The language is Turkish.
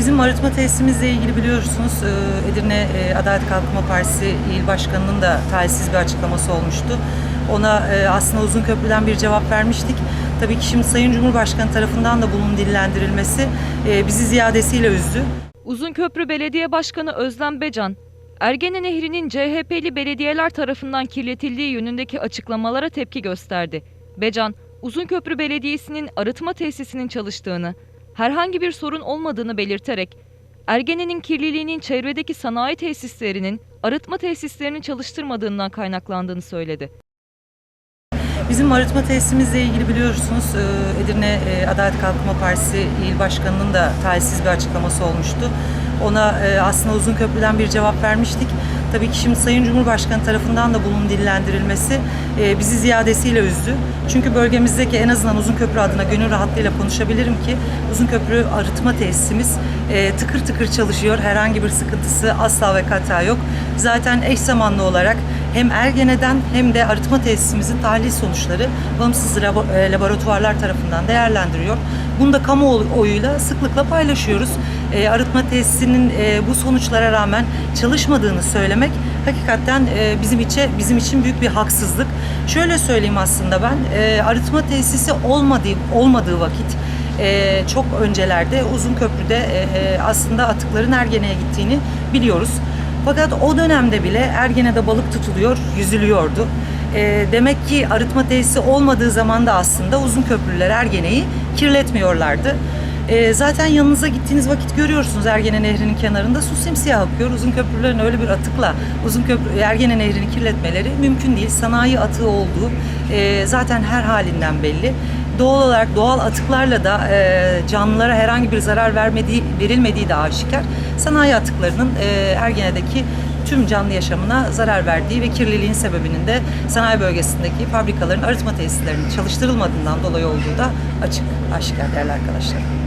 Bizim arıtma tesisimizle ilgili biliyorsunuz e, Edirne e, Adalet Kalkınma Partisi İl Başkanı'nın da talihsiz bir açıklaması olmuştu. Ona e, aslında uzun köprüden bir cevap vermiştik. Tabii ki şimdi Sayın Cumhurbaşkanı tarafından da bunun dillendirilmesi bizi ziyadesiyle üzdü. Uzunköprü Belediye Başkanı Özlem Becan, Ergene Nehri'nin CHP'li belediyeler tarafından kirletildiği yönündeki açıklamalara tepki gösterdi. Becan, Uzunköprü Belediyesi'nin arıtma tesisinin çalıştığını, herhangi bir sorun olmadığını belirterek, Ergene'nin kirliliğinin çevredeki sanayi tesislerinin arıtma tesislerini çalıştırmadığından kaynaklandığını söyledi. Bizim arıtma tesisimizle ilgili biliyorsunuz e, Edirne e, Adalet Kalkınma Partisi İl Başkanı'nın da talihsiz bir açıklaması olmuştu. Ona e, aslında uzun köprüden bir cevap vermiştik. Tabii ki şimdi Sayın Cumhurbaşkanı tarafından da bunun dillendirilmesi e, bizi ziyadesiyle üzdü. Çünkü bölgemizdeki en azından uzun köprü adına gönül rahatlığıyla konuşabilirim ki uzun köprü arıtma tesisimiz e, tıkır tıkır çalışıyor. Herhangi bir sıkıntısı asla ve kata yok. Zaten eş zamanlı olarak hem Ergene'den hem de arıtma tesisimizin tahlil sonuçları bağımsız e, laboratuvarlar tarafından değerlendiriyor. Bunu da kamuoyuyla sıklıkla paylaşıyoruz. E, arıtma tesisinin e, bu sonuçlara rağmen çalışmadığını söylemek hakikaten e, bizim için bizim için büyük bir haksızlık. Şöyle söyleyeyim aslında ben e, arıtma tesisi olmadığı olmadığı vakit e, çok öncelerde uzun köprüde e, e, aslında atıkların Ergene'ye gittiğini biliyoruz. Fakat o dönemde bile Ergene'de balık tutuluyor, yüzülüyordu. E, demek ki arıtma tesisi olmadığı zaman da aslında uzun köprüler Ergene'yi kirletmiyorlardı. E, zaten yanınıza gittiğiniz vakit görüyorsunuz Ergene Nehri'nin kenarında su simsiyah akıyor. Uzun köprülerin öyle bir atıkla uzun köprü Ergene Nehri'ni kirletmeleri mümkün değil. Sanayi atığı olduğu e, zaten her halinden belli. Doğal olarak doğal atıklarla da e, canlılara herhangi bir zarar vermediği, verilmediği de aşikar. Sanayi atıklarının e, Ergene'deki tüm canlı yaşamına zarar verdiği ve kirliliğin sebebinin de sanayi bölgesindeki fabrikaların arıtma tesislerinin çalıştırılmadığından dolayı olduğu da açık, aşikar değerli arkadaşlar.